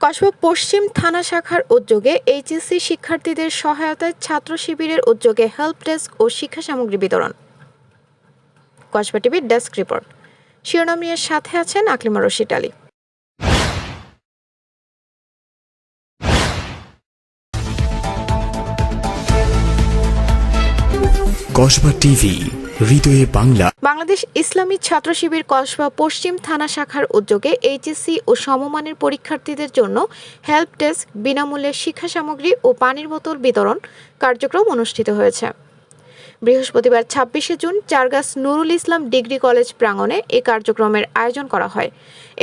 কসবা পশ্চিম থানা শাখার উদ্যোগে এইচএসসি শিক্ষার্থীদের সহায়তায় ছাত্র শিবিরের উদ্যোগে হেল্প ডেস্ক ও শিক্ষা সামগ্রী বিতরণ। কসবা টিভির ডেস্ক রিপোর্ট। শিরোনাম নিয়ে সাথে আছেন আকলিমা রশিদ আলী। কসবা টিভি হৃদয়ে বাংলা। বাংলাদেশ ইসলামী ছাত্র শিবির কসবা পশ্চিম থানা শাখার উদ্যোগে এইচএসসি ও সমমানের পরীক্ষার্থীদের জন্য হেল্প ডেস্ক, বিনামূল্যে শিক্ষা সামগ্রী ও পানির বোতল বিতরণ কার্যক্রম অনুষ্ঠিত হয়েছে। বৃহস্পতিবার ছাব্বিশে June Chargachh Nurul Islam degree college প্রাঙ্গণে এই কার্যক্রমের আয়োজন করা হয়।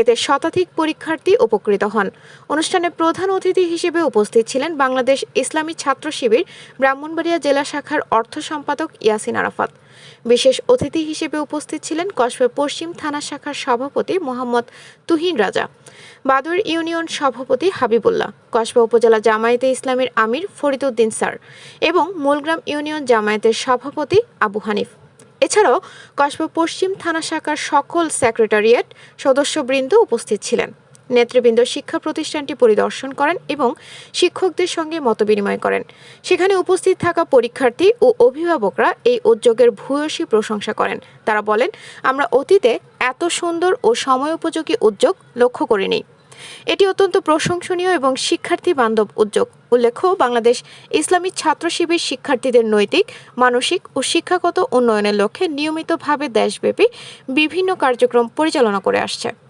এতে শতাধিক পরীক্ষার্থী উপকৃত হন। অনুষ্ঠানে প্রধান অতিথি হিসেবে উপস্থিত ছিলেন বাংলাদেশ ইসলামী ছাত্র শিবির ব্রাহ্মণবাড়িয়া জেলা শাখার অর্থ সম্পাদক ইয়াসিন আরাফাত। বিশেষ অতিথি হিসেবে উপস্থিত ছিলেন কসবা পশ্চিম থানা শাখার সভাপতি মোহাম্মদ তুহিন রাজা বাদুর ইউনিয়ন সভাপতি হাবিবুল্লাহ, কসবা উপজেলা জামায়াতে ইসলামের আমির ফরিদউদ্দিন স্যার এবং মূলগ্রাম ইউনিয়ন জামায়াতের সভাপতি আবু হানিফ। এছাড়াও কসবা পশ্চিম থানা শাখার সকল সেক্রেটারিয়েট সদস্যবৃন্দ উপস্থিত ছিলেন। নেতৃবৃন্দ শিক্ষা প্রতিষ্ঠানটি পরিদর্শন করেন এবং শিক্ষকদের সঙ্গে মতবিনিময় করেন। সেখানে উপস্থিত থাকা পরীক্ষার্থী ও অভিভাবকরা এই উদ্যোগের ভূয়সী প্রশংসা করেন। তারা বলেন, আমরা অতীতে এত সুন্দর ও সময়োপযোগী উদ্যোগ লক্ষ্য করিনি। এটি অত্যন্ত প্রশংসনীয় এবং শিক্ষার্থী বান্ধব উদ্যোগ। উল্লেখ্য, বাংলাদেশ ইসলামী ছাত্র শিবির শিক্ষার্থীদের নৈতিক, মানসিক ও শিক্ষাগত উন্নয়নের লক্ষ্যে নিয়মিতভাবে দেশব্যাপী বিভিন্ন কার্যক্রম পরিচালনা করে আসছে।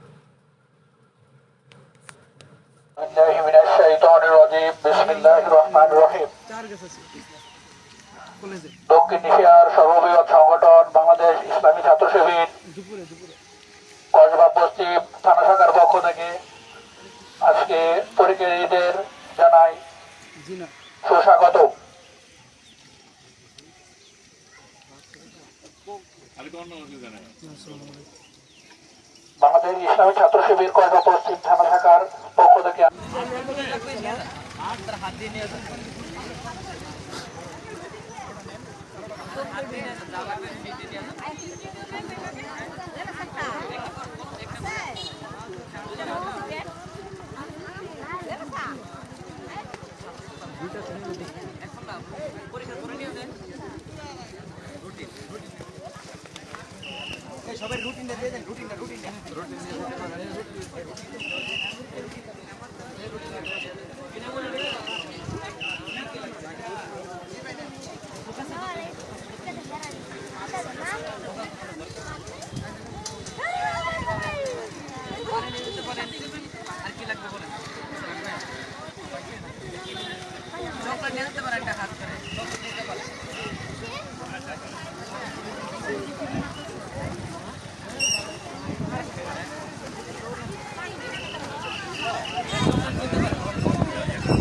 بالله من الشيطان الرجيم بسم الله الرحمن الرحيم দক্ষিণ এশিয়ার সর্ববৃহৎ সংগঠন বাংলাদেশ ইসলামী ছাত্র শিবির কসবা পশ্চিম থানা শাখার পক্ষ থেকে আজকে পরীক্ষার্থীদের জানাই সুস্বাগত বাংলাদেশ ইসলামী ছাত্র শিবির কসবা পশ্চিম থানা শাখার আপনার হাত দিয়ে নিয়ে আসুন সবাই রুটিনটা দিয়ে দেন রুটিনটা রুটিনটা রুটিন